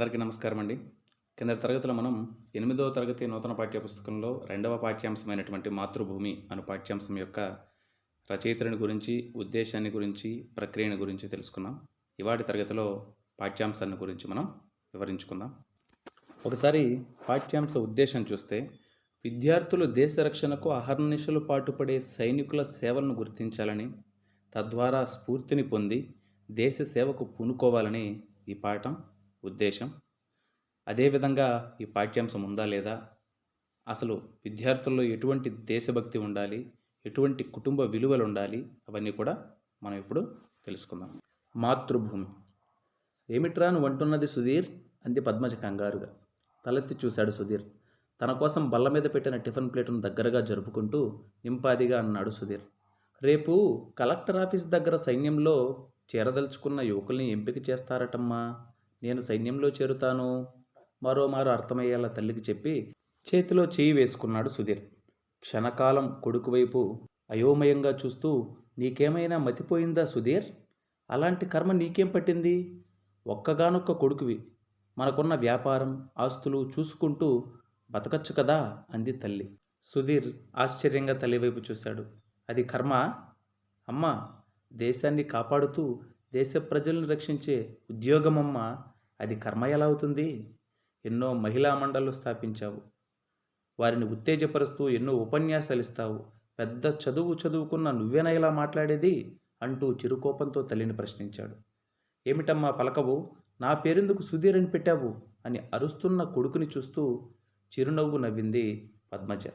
అందరికీ నమస్కారం అండి కింద తరగతిలో మనం ఎనిమిదవ తరగతి నూతన పాఠ్యపుస్తకంలో రెండవ పాఠ్యాంశమైనటువంటి మాతృభూమి అను పాఠ్యాంశం యొక్క రచయితలను గురించి ఉద్దేశాన్ని గురించి ప్రక్రియను గురించి తెలుసుకున్నాం ఇవాటి తరగతిలో పాఠ్యాంశాన్ని గురించి మనం వివరించుకుందాం. ఒకసారి పాఠ్యాంశ ఉద్దేశం చూస్తే విద్యార్థులు దేశ రక్షణకు అహర్నిశలు పాటుపడే సైనికుల సేవలను గుర్తించాలని తద్వారా స్ఫూర్తిని పొంది దేశ సేవకు పూనుకోవాలని ఈ పాఠం ఉద్దేశం. అదేవిధంగా ఈ పాఠ్యాంశం ఉందా లేదా? అసలు విద్యార్థుల్లో ఎటువంటి దేశభక్తి ఉండాలి? ఎటువంటి కుటుంబ విలువలు ఉండాలి? అవన్నీ కూడా మనం ఇప్పుడు తెలుసుకుందాం. మాతృభూమి. ఏమిట్రా నువ్వు అంటున్నది సుధీర్? అంది పద్మజ కంగారుగా. తలెత్తి చూశాడు సుధీర్. తన కోసం బల్ల మీద పెట్టిన టిఫిన్ ప్లేట్ను దగ్గరగా జరుపుకుంటూ నింపాదిగా అన్నాడు సుధీర్. రేపు కలెక్టర్ ఆఫీస్ దగ్గర సైన్యంలో చేరదలుచుకున్న యువకుల్ని ఎంపిక చేస్తారటమ్మా. నేను సైన్యంలో చేరుతాను. మరోమారు అర్థమయ్యేలా తల్లికి చెప్పి చేతిలో చేయి వేసుకున్నాడు సుధీర్. క్షణకాలం కొడుకు వైపు అయోమయంగా చూస్తూ నీకేమైనా మతిపోయిందా సుధీర్? అలాంటి కర్మ నీకేం పట్టింది? ఒక్కగానొక్క కొడుకువి. మనకున్న వ్యాపారం ఆస్తులు చూసుకుంటూ బతకచ్చు కదా? అంది తల్లి. సుధీర్ ఆశ్చర్యంగా తల్లి వైపు చూశాడు. అది కర్మ? అమ్మా దేశాన్ని కాపాడుతూ దేశ ప్రజలను రక్షించే ఉద్యోగమమ్మ. అది కర్మ ఎలా అవుతుంది. ఎన్నో మహిళా మండళ్ళు స్థాపించావు. వారిని ఉత్తేజపరుస్తూ ఎన్నో ఉపన్యాసాలు ఇస్తావు. పెద్ద చదువు చదువుకున్న నువ్వేనా ఇలా మాట్లాడేది? అంటూ చిరుకోపంతో తల్లిని ప్రశ్నించాడు. ఏమిటమ్మా పలకవు? నా పేరెందుకు సుధీర్ అని పెట్టావు? అని అరుస్తున్న కొడుకుని చూస్తూ చిరునవ్వు నవ్వింది పద్మజ.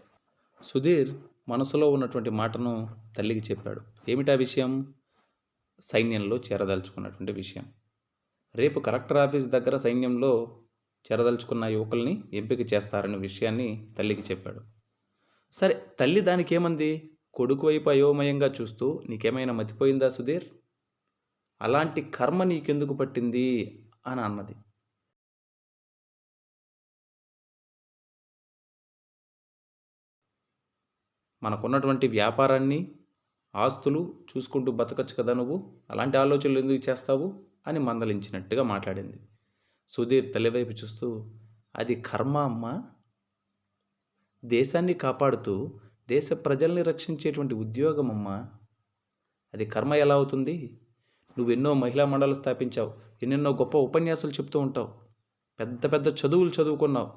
సుధీర్ మనసులో ఉన్నటువంటి మాటను తల్లికి చెప్పాడు. ఏమిటా విషయం? సైన్యంలో చేరదలుచుకున్నటువంటి విషయం. రేపు కలెక్టర్ ఆఫీస్ దగ్గర సైన్యంలో చేరదలుచుకున్న యువకుల్ని ఎంపిక చేస్తారనే విషయాన్ని తల్లికి చెప్పాడు. సరే తల్లి దానికి ఏమంది కొడుకు వైపు అయోమయంగా చూస్తూ నీకేమైనా మతిపోయిందా సుధీర్? అలాంటి కర్మ నీకెందుకు పట్టింది? అని అన్నది. మనకున్నటువంటి వ్యాపారాన్ని ఆస్తులు చూసుకుంటూ బతకచ్చు కదా నువ్వు? అలాంటి ఆలోచనలు ఎందుకు చేస్తావు? అని మందలించినట్టుగా మాట్లాడింది. సుధీర్ తల్లివైపు చూస్తూ అది కర్మ అమ్మ. దేశాన్ని కాపాడుతూ దేశ ప్రజల్ని రక్షించేటువంటి ఉద్యోగం అమ్మ. అది కర్మ ఎలా అవుతుంది? నువ్వు ఎన్నో మహిళా మండలు స్థాపించావు ఎన్నెన్నో గొప్ప ఉపన్యాసాలు చెప్తూ ఉంటావు పెద్ద పెద్ద చదువులు చదువుకున్నావు.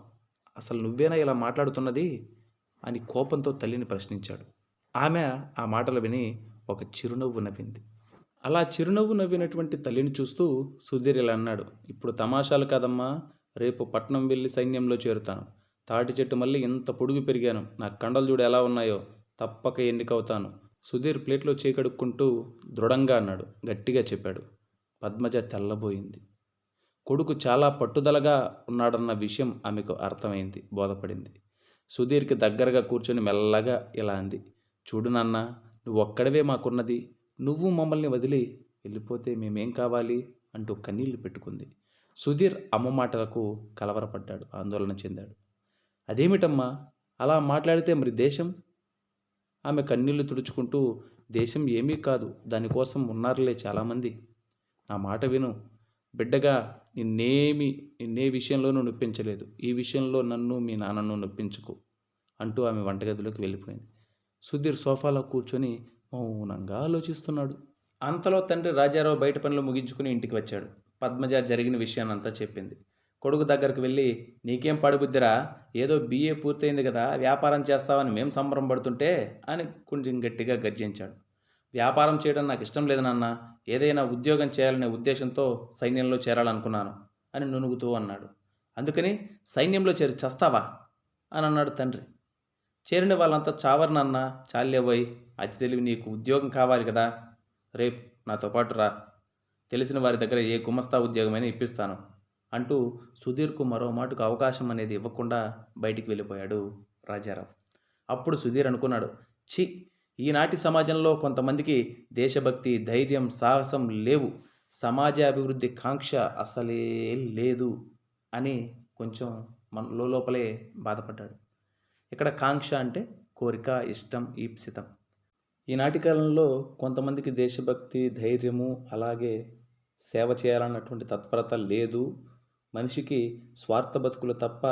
అసలు నువ్వేనా ఇలా మాట్లాడుతున్నది? అని కోపంతో తల్లిని ప్రశ్నించాడు. ఆమె ఆ మాటలు విని ఒక చిరునవ్వు నవ్వింది. అలా చిరునవ్వు నవ్వినటువంటి తల్లిని చూస్తూ సుధీర్ ఇలా అన్నాడు ఇప్పుడు తమాషాలు కాదమ్మా రేపు పట్నం వెళ్ళి సైన్యంలో చేరుతాను. తాటి చెట్టు మళ్ళీ ఇంత పొడుగు పెరిగాను నా కండలు చూడు ఎలా ఉన్నాయో తప్పక ఎన్నికవుతాను. సుధీర్ ప్లేట్లో చేకడుక్కుంటూ దృఢంగా అన్నాడు గట్టిగా చెప్పాడు పద్మజ తెల్లబోయింది. కొడుకు చాలా పట్టుదలగా ఉన్నాడన్న విషయం ఆమెకు అర్థమైంది బోధపడింది. సుధీర్కి దగ్గరగా కూర్చొని మెల్లగా ఇలా అంది చూడు నాన్న నువ్వు ఒక్కడవే మాకున్నది నువ్వు మమ్మల్ని వదిలి వెళ్ళిపోతే మేమేం కావాలి? అంటూ కన్నీళ్ళు పెట్టుకుంది. సుధీర్ అమ్మ మాటలకు కలవరపడ్డాడు ఆందోళన చెందాడు. అదేమిటమ్మా? అలా మాట్లాడితే మరి దేశం? ఆమె కన్నీళ్ళు తుడుచుకుంటూ దేశం ఏమీ కాదు దానికోసం ఉన్నారులే చాలామంది. నా మాట విను. బిడ్డగా నిన్నేమి నిన్నే విషయంలోనూ నొప్పించలేదు. ఈ విషయంలో నన్ను మీ నాన్నను నొప్పించుకు అంటూ ఆమె వంటగదిలోకి వెళ్ళిపోయింది. సుధీర్ సోఫాలో కూర్చొని మౌనంగా ఆలోచిస్తున్నాడు. అంతలో తండ్రి రాజారావు బయట పనులు ముగించుకుని ఇంటికి వచ్చాడు. పద్మజ జరిగిన విషయాన్నంతా చెప్పింది. కొడుకు దగ్గరకు వెళ్ళి నీకేం పడుబుద్దిరా? ఏదో బీఏ పూర్తయింది కదా వ్యాపారం చేస్తావని మేం సంబరం పడుతుంటే అని కొంచెం గట్టిగా గర్జించాడు. వ్యాపారం చేయడం నాకు ఇష్టం లేదు నాన్న. ఏదైనా ఉద్యోగం చేయాలనే ఉద్దేశంతో సైన్యంలో చేరాలనుకున్నాను అని నునుగుతూ అన్నాడు. అందుకని సైన్యంలో చేరి చస్తావా? అని అన్నాడు తండ్రి. చేరిన వాళ్ళంతా చావరు నాన్న. చాలేబోయ్ అతి తెలివి నీకు ఉద్యోగం కావాలి కదా. రేపు నాతో పాటు రా. తెలిసిన వారి దగ్గర ఏ గుమస్తా ఉద్యోగమైనా ఇప్పిస్తాను అంటూ సుధీర్కు మరో మాటుకు అవకాశం అనేది ఇవ్వకుండా బయటికి వెళ్ళిపోయాడు రాజారావు అప్పుడు సుధీర్ అనుకున్నాడు ఛీ! ఈనాటి సమాజంలో కొంతమందికి దేశభక్తి ధైర్యం సాహసం లేవు. సమాజ అభివృద్ధి కాంక్ష అసలే లేదు అని కొంచెం మన లోపలే బాధపడ్డాడు. ఇక్కడ కాంక్ష అంటే కోరిక ఇష్టం ఈప్సితం. ఈనాటి కాలంలో కొంతమందికి దేశభక్తి ధైర్యము అలాగే సేవ చేయాలన్నటువంటి తత్పరత లేదు. మనిషికి స్వార్థ బతుకులు తప్ప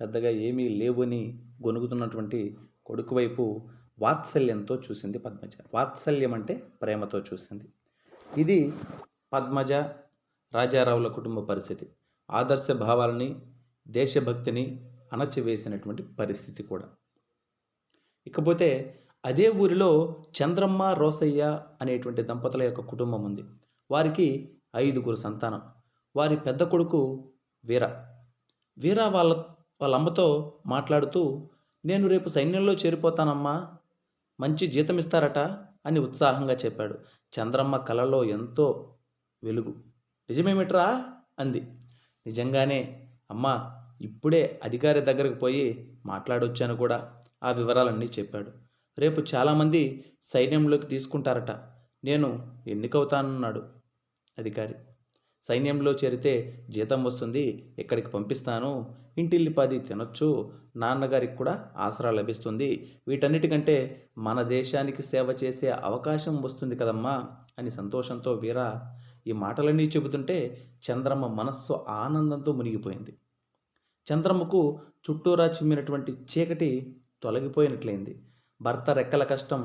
పెద్దగా ఏమీ లేవని గొనుగుతున్నటువంటి కొడుకు వైపు వాత్సల్యంతో చూసింది పద్మజ. వాత్సల్యం అంటే ప్రేమతో చూసింది. ఇది పద్మజ రాజారావుల కుటుంబ పరిస్థితి. ఆదర్శ భావాలని దేశభక్తిని అణచివేసినటువంటి పరిస్థితి కూడా. ఇకపోతే అదే ఊరిలో చంద్రమ్మ రోసయ్య అనేటువంటి దంపతుల యొక్క కుటుంబం ఉంది. వారికి ఐదుగురు సంతానం. వారి పెద్ద కొడుకు వీర. వీర వాళ్ళ వాళ్ళ అమ్మతో మాట్లాడుతూ నేను రేపు సైన్యంలో చేరిపోతానమ్మా. మంచి జీతం ఇస్తారట అని ఉత్సాహంగా చెప్పాడు. చంద్రమ్మ కలలో ఎంతో వెలుగు. నిజమేమిట్రా? అంది. నిజంగానే. అమ్మా ఇప్పుడే అధికారి దగ్గరకు పోయి మాట్లాడొచ్చాను కూడా ఆ వివరాలన్నీ చెప్పాడు. రేపు చాలామంది సైన్యంలోకి తీసుకుంటారట. నేను ఎన్నికవుతానన్నాడు అధికారి. సైన్యంలో చేరితే జీతం వస్తుంది ఇక్కడికి పంపిస్తాను? ఇంటిల్లిపాది తినొచ్చు నాన్నగారికి కూడా ఆసరా లభిస్తుంది. వీటన్నిటికంటే మన దేశానికి సేవ చేసే అవకాశం వస్తుంది కదమ్మా అని సంతోషంతో వీర ఈ మాటలన్నీ చెబుతుంటే చంద్రమ్మ మనస్సు ఆనందంతో మునిగిపోయింది. చంద్రమ్మకు చుట్టూరా చిమ్మినటువంటి చీకటి తొలగిపోయినట్లయింది. భర్త రెక్కల కష్టం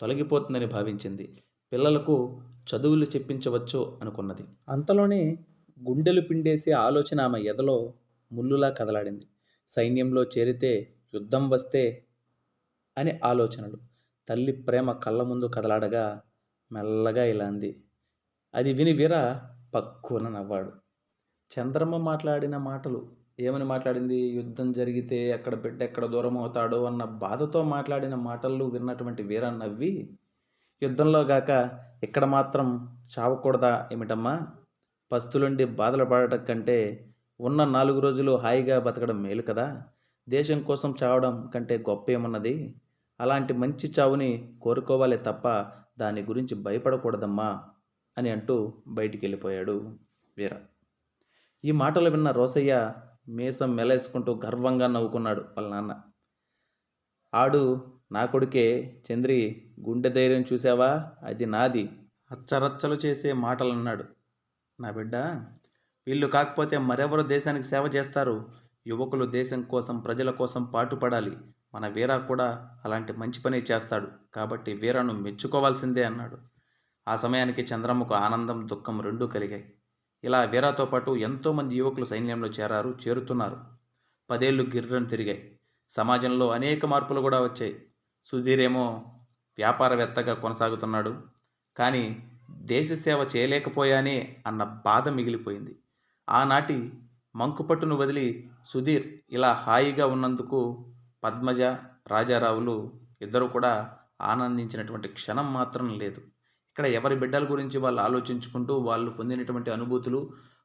తొలగిపోతుందని భావించింది. పిల్లలకు చదువులు చెప్పించవచ్చు అనుకున్నది. అంతలోనే గుండెలు పిండేసే ఆలోచన ఆమె ఎదలో ముల్లులా కదలాడింది. సైన్యంలో చేరితే యుద్ధం వస్తే అని ఆలోచనలు. తల్లి ప్రేమ కళ్ళ ముందు కదలాడగా మెల్లగా ఇలా అంది అది విని వీర పక్కున నవ్వాడు. చంద్రమ్మ మాట్లాడిన మాటలు ఏమని మాట్లాడింది? యుద్ధం జరిగితే అక్కడ బిడ్డ ఎక్కడ దూరం అవుతాడో అన్న బాధతో మాట్లాడిన మాటలు విన్నటువంటి వీర నవ్వి యుద్ధంలో గాక ఇక్కడ మాత్రం చావకూడదా ఏమిటమ్మా? పస్తులుండి బాధలు పడటం కంటే ఉన్న నాలుగు రోజులు హాయిగా బతకడం మేలు కదా? దేశం కోసం చావడం కంటే గొప్ప ఏమున్నది? అలాంటి మంచి చావుని కోరుకోవాలి తప్ప దాని గురించి భయపడకూడదమ్మా అని అంటూ బయటికి వెళ్ళిపోయాడు వీర. ఈ మాటలు విన్న రోసయ్య మీసం మెలేసుకుంటూ గర్వంగా నవ్వుకున్నాడు వాళ్ళ నాన్న. ఆడు నా కొడుకే చంద్రి గుండె ధైర్యం చూసావా? అది నాది. అచ్చరచ్చలు చేసే మాటలు అన్నాడు నా బిడ్డ వీళ్ళు కాకపోతే మరెవరు దేశానికి సేవ చేస్తారు? యువకులు దేశం కోసం ప్రజల కోసం పాటుపడాలి. మన వీర కూడా అలాంటి మంచి పని చేస్తాడు. కాబట్టి వీరను మెచ్చుకోవాల్సిందే అన్నాడు. ఆ సమయానికి చంద్రమ్మకు ఆనందం దుఃఖం రెండూ కలిగాయి. ఇలా వీరాతో పాటు ఎంతోమంది యువకులు సైన్యంలో చేరారు చేరుతున్నారు. పదేళ్ళు గిర్రం తిరిగాయి. సమాజంలో అనేక మార్పులు కూడా వచ్చాయి. సుధీరేమో వ్యాపారవేత్తగా కొనసాగుతున్నాడు. కానీ దేశ సేవ చేయలేకపోయానే అన్న బాధ మిగిలిపోయింది. ఆనాటి మంకుపట్టును వదిలి సుధీర్ ఇలా హాయిగా ఉన్నందుకు పద్మజ రాజారావులు ఇద్దరు కూడా ఆనందించినటువంటి క్షణం మాత్రం లేదు. ఇక్కడ ఎవరి బిడ్డల గురించి వాళ్ళు ఆలోచించుకుంటూ వాళ్ళు పొందినటువంటి అనుభూతులు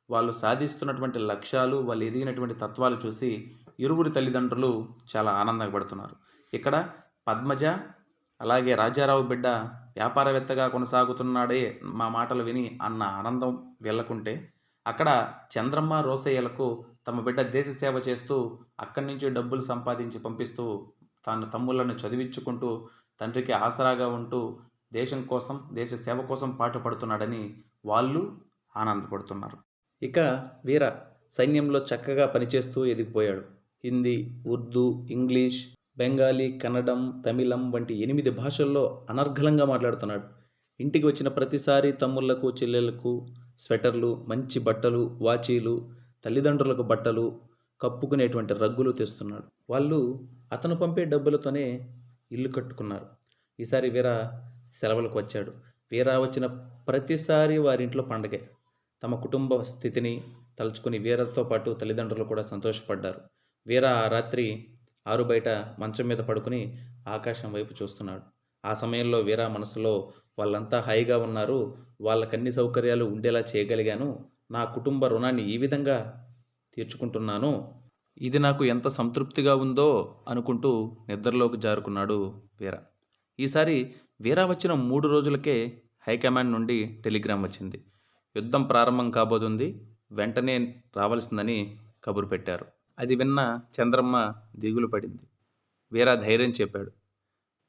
వాళ్ళు సాధిస్తున్నటువంటి లక్ష్యాలు వాళ్ళు ఎదిగినటువంటి తత్వాలు చూసి ఇరువురి తల్లిదండ్రులు చాలా ఆనందపడుతున్నారు ఇక్కడ పద్మజ అలాగే రాజారావు బిడ్డ వ్యాపారవేత్తగా కొనసాగుతున్నాడే మా మాటలు విని అన్న ఆనందం వెళ్ళకుంటే అక్కడ చంద్రమ్మ రోసయ్యలకు తమ బిడ్డ దేశ సేవ చేస్తూ అక్కడి నుంచి డబ్బులు సంపాదించి పంపిస్తూ తాను తమ్ముళ్ళను చదివించుకుంటూ తండ్రికి ఆసరాగా ఉంటూ దేశం కోసం దేశ సేవ కోసం పాటుపడుతున్నాడని వాళ్ళు ఆనందపడుతున్నారు. ఇక వీర సైన్యంలో చక్కగా పనిచేస్తూ ఎదిగిపోయాడు. హిందీ ఉర్దూ ఇంగ్లీష్ బెంగాలీ కన్నడం తమిళం వంటి ఎనిమిది భాషల్లో అనర్ఘలంగా మాట్లాడుతున్నాడు. ఇంటికి వచ్చిన ప్రతిసారి తమ్ముళ్ళకు చెల్లెళ్ళకు స్వెటర్లు మంచి బట్టలు వాచీలు తల్లిదండ్రులకు బట్టలు కప్పుకునేటువంటి రగ్గులు తెస్తున్నాడు. వాళ్ళు అతను పంపే డబ్బులతోనే ఇల్లు కట్టుకున్నారు. ఈసారి వీర సెలవులకు వచ్చాడు వీరా వచ్చిన ప్రతిసారి వారింట్లో పండగే. తమ కుటుంబ స్థితిని తలుచుకుని వీరతో పాటు తల్లిదండ్రులు కూడా సంతోషపడ్డారు. వీర ఆ రాత్రి ఆరు బయట మంచం మీద పడుకుని ఆకాశం వైపు చూస్తున్నాడు. ఆ సమయంలో వీర మనసులో వాళ్ళంతా హాయిగా ఉన్నారు. వాళ్ళకన్ని సౌకర్యాలు ఉండేలా చేయగలిగాను. నా కుటుంబ రుణాన్ని ఈ విధంగా తీర్చుకుంటున్నాను. ఇది నాకు ఎంత సంతృప్తిగా ఉందో అనుకుంటూ నిద్రలోకి జారుకున్నాడు వీర. ఈసారి వీరా వచ్చిన మూడు రోజులకే హైకమాండ్ నుండి టెలిగ్రామ్ వచ్చింది. యుద్ధం ప్రారంభం కాబోతుంది. వెంటనే రావాల్సిందని కబురు పెట్టారు. అది విన్న చంద్రమ్మ దిగులు పడింది. వీరా ధైర్యం చెప్పాడు.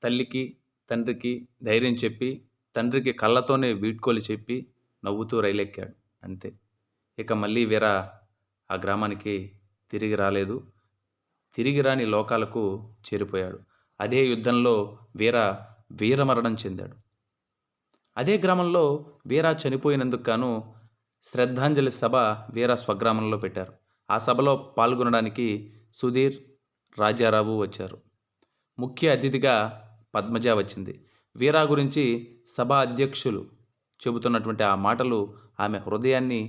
తల్లికి తండ్రికి ధైర్యం చెప్పి తండ్రికి కళ్ళతోనే వీడ్కోలు చెప్పి నవ్వుతూ రైలెక్కాడు. అంతే. ఇక మళ్ళీ వీరా ఆ గ్రామానికి తిరిగి రాలేదు. తిరిగి రాని లోకాలకు చేరిపోయాడు. అదే యుద్ధంలో వీర వీరమరణం చెందాడు. అదే గ్రామంలో వీర చనిపోయినందుకు గాను శ్రద్ధాంజలి సభ వీరా స్వగ్రామంలో పెట్టారు. ఆ సభలో పాల్గొనడానికి సుధీర్ రాజారావు వచ్చారు. ముఖ్య అతిథిగా పద్మజ వచ్చింది. వీరా గురించి సభ అధ్యక్షులు చెబుతున్నటువంటి ఆ మాటలు ఆమె హృదయాన్ని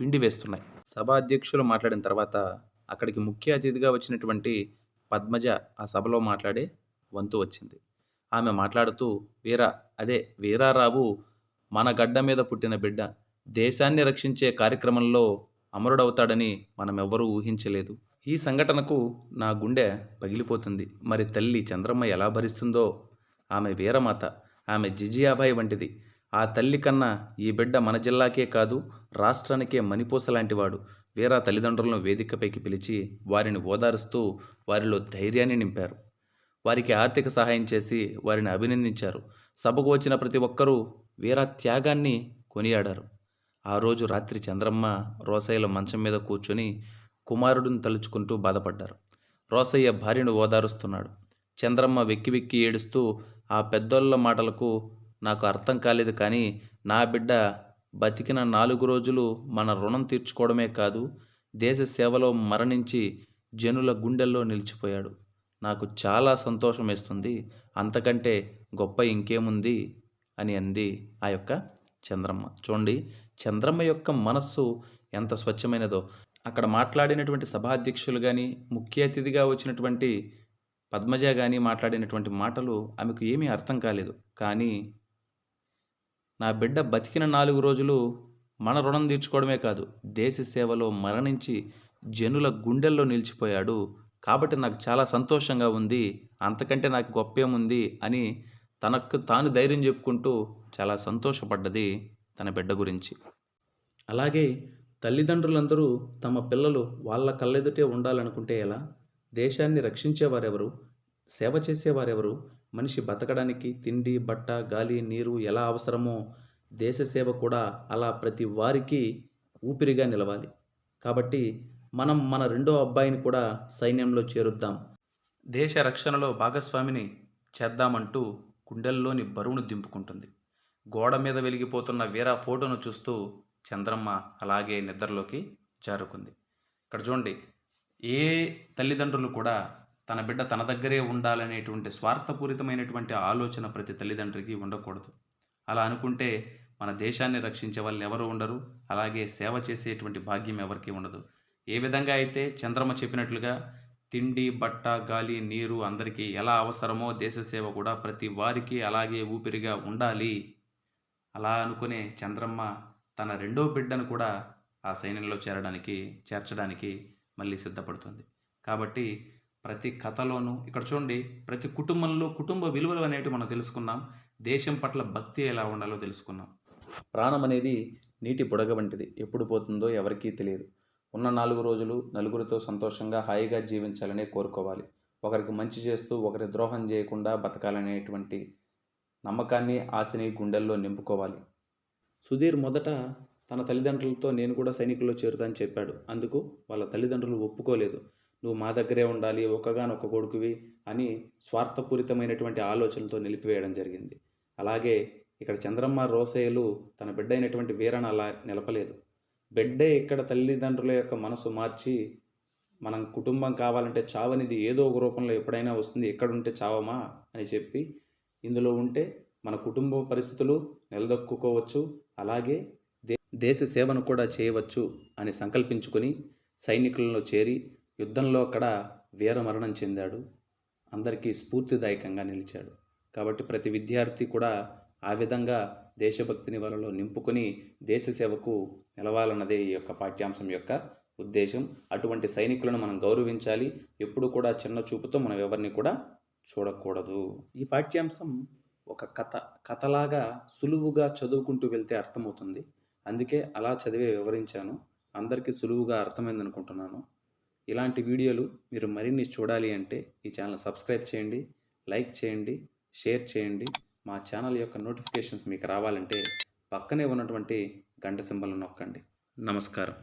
పిండివేస్తున్నాయి సభ అధ్యక్షులు మాట్లాడిన తర్వాత అక్కడికి ముఖ్య అతిథిగా వచ్చినటువంటి పద్మజ ఆ సభలో మాట్లాడే వంతు వచ్చింది. ఆమె మాట్లాడుతూ వీర అదే వీరారావు మన గడ్డ మీద పుట్టిన బిడ్డ. దేశాన్ని రక్షించే కార్యక్రమంలో అమరుడవుతాడని మనం ఎవ్వరూ ఊహించలేదు. ఈ సంఘటనకు నా గుండె పగిలిపోతుంది. మరి తల్లి చంద్రమ్మ ఎలా భరిస్తుందో? ఆమె వీరమాత ఆమె జిజియాబాయి వంటిది. ఆ తల్లి కన్నా ఈ బిడ్డ మన జిల్లాకే కాదు రాష్ట్రానికే మణిపూస లాంటివాడు. వీరా తల్లిదండ్రులను వేదికపైకి పిలిచి వారిని ఓదారుస్తూ వారిలో ధైర్యాన్ని నింపారు. వారికి ఆర్థిక సహాయం చేసి వారిని అభినందించారు. సభకు వచ్చిన ప్రతి ఒక్కరూ వీర త్యాగాన్ని కొనియాడారు. ఆ రోజు రాత్రి చంద్రమ్మ రోసయ్యల మంచం మీద కూర్చొని కుమారుడిని తలుచుకుంటూ బాధపడ్డారు. రోసయ్య భార్యను ఓదారుస్తున్నాడు. చంద్రమ్మ వెక్కి వెక్కి ఏడుస్తూ ఆ పెద్దోళ్ళ మాటలకు నాకు అర్థం కాలేదు కానీ నా బిడ్డ బతికిన నాలుగు రోజులు మన రుణం తీర్చుకోవడమే కాదు దేశ సేవలో మరణించి జనుల గుండెల్లో నిలిచిపోయాడు. నాకు చాలా సంతోషం వేస్తుంది అంతకంటే గొప్ప ఇంకేముంది? అని అంది ఆ యొక్క చంద్రమ్మ. చూడండి చంద్రమ్మ యొక్క మనస్సు ఎంత స్వచ్ఛమైనదో. అక్కడ మాట్లాడినటువంటి సభాధ్యక్షులు కానీ ముఖ్య అతిథిగా వచ్చినటువంటి పద్మజ కానీ మాట్లాడినటువంటి మాటలు ఆమెకు ఏమీ అర్థం కాలేదు. కానీ నా బిడ్డ బతికిన నాలుగు రోజులు మన రుణం తీర్చుకోవడమే కాదు దేశ సేవలో మరణించి జనుల గుండెల్లో నిలిచిపోయాడు కాబట్టి నాకు చాలా సంతోషంగా ఉంది అంతకంటే నాకు గొప్పేముంది అని తనకు తాను ధైర్యం చెప్పుకుంటూ చాలా సంతోషపడ్డది తన బిడ్డ గురించి. అలాగే తల్లిదండ్రులందరూ తమ పిల్లలు వాళ్ళ కళ్ళెదుటే ఉండాలనుకుంటే ఎలా? దేశాన్ని రక్షించేవారెవరు? సేవ చేసేవారెవరు? మనిషి బతకడానికి తిండి బట్ట గాలి నీరు ఎలా అవసరమో దేశ సేవ కూడా అలా ప్రతి వారికి ఊపిరిగా నిలవాలి. కాబట్టి మనం మన రెండో అబ్బాయిని కూడా సైన్యంలో చేరుద్దాం. దేశ రక్షణలో భాగస్వామిని చేద్దామంటూ గుండెల్లోని బరువును దింపుకుంటుంది. గోడ మీద వెలిగిపోతున్న వీరా ఫోటోను చూస్తూ చంద్రమ్మ అలాగే నిద్రలోకి జారుకుంది. ఇక్కడ చూడండి ఏ తల్లిదండ్రులు కూడా తన బిడ్డ తన దగ్గరే ఉండాలనేటువంటి స్వార్థపూరితమైనటువంటి ఆలోచన ప్రతి తల్లిదండ్రికి ఉండకూడదు. అలా అనుకుంటే మన దేశాన్ని రక్షించే వాళ్ళు ఎవరు ఉండరు అలాగే సేవ చేసేటువంటి భాగ్యం ఎవరికి ఉండదు. ఏ విధంగా అయితే చంద్రమ్మ చెప్పినట్లుగా తిండి బట్ట గాలి నీరు అందరికీ ఎలా అవసరమో దేశ సేవ కూడా ప్రతి వారికి అలాగే ఊపిరిగా ఉండాలి. అలా అనుకునే చంద్రమ్మ తన రెండో బిడ్డను కూడా ఆ సైన్యంలో చేరడానికి చేర్చడానికి మళ్ళీ సిద్ధపడుతుంది. కాబట్టి ప్రతి కథలోనూ ఇక్కడ చూడండి ప్రతి కుటుంబంలో కుటుంబ విలువలు అనేవి మనం తెలుసుకున్నాం. దేశం పట్ల భక్తి ఎలా ఉండాలో తెలుసుకున్నాం. ప్రాణం అనేది నీటి బుడగ వంటిది. ఎప్పుడు పోతుందో ఎవరికీ తెలియదు. ఉన్న నాలుగు రోజులు నలుగురితో సంతోషంగా హాయిగా జీవించాలనే కోరుకోవాలి. ఒకరికి మంచి చేస్తూ ఒకరి ద్రోహం చేయకుండా బతకాలనేటువంటి నమ్మకాన్ని ఆశని గుండెల్లో నింపుకోవాలి. సుధీర్ మొదట తన తల్లిదండ్రులతో నేను కూడా సైనికుల్లో చేరుతానని చెప్పాడు. అందుకు వాళ్ళ తల్లిదండ్రులు ఒప్పుకోలేదు. నువ్వు మా దగ్గరే ఉండాలి ఒక్కగానొక్క కొడుకువి అని స్వార్థపూరితమైనటువంటి ఆలోచనలతో నిలిపివేయడం జరిగింది. అలాగే ఇక్కడ చంద్రమ్మ రోసయ్యలు తన బిడ్డ అయినటువంటి వీరను అలా నిలపలేదు. బిడ్డే ఇక్కడ తల్లిదండ్రుల యొక్క మనసు మార్చి మనం కుటుంబం కావాలంటే చావనిది ఏదో ఒక రూపంలో ఎప్పుడైనా వస్తుంది ఎక్కడుంటే చావమా అని చెప్పి ఇందులో ఉంటే మన కుటుంబ పరిస్థితులు నిలదొక్కుకోవచ్చు. అలాగే దే దేశ సేవను కూడా చేయవచ్చు అని సంకల్పించుకొని సైనికులలో చేరి యుద్ధంలో అక్కడ వీరమరణం చెందాడు. అందరికీ స్ఫూర్తిదాయకంగా నిలిచాడు. కాబట్టి ప్రతి విద్యార్థి కూడా ఆ విధంగా దేశభక్తిని వలలో నింపుకొని దేశ సేవకు నిలవాలన్నదే ఈ యొక్క పాఠ్యాంశం యొక్క ఉద్దేశం. అటువంటి సైనికులను మనం గౌరవించాలి. ఎప్పుడు కూడా చిన్న చూపుతో మనం ఎవరిని కూడా చూడకూడదు. ఈ పాఠ్యాంశం ఒక కథ కథలాగా సులువుగా చదువుకుంటూ వెళ్తే అర్థమవుతుంది. అందుకే అలా చదివే వివరించాను. అందరికీ సులువుగా అర్థమైంది అనుకుంటున్నాను ఇలాంటి వీడియోలు మీరు మరిన్ని చూడాలి అంటే ఈ ఛానల్ సబ్స్క్రైబ్ చేయండి లైక్ చేయండి షేర్ చేయండి. మా ఛానల్ యొక్క నోటిఫికేషన్స్ మీకు రావాలంటే పక్కనే ఉన్నటువంటి గంట సింబల్ నొక్కండి. నమస్కారం.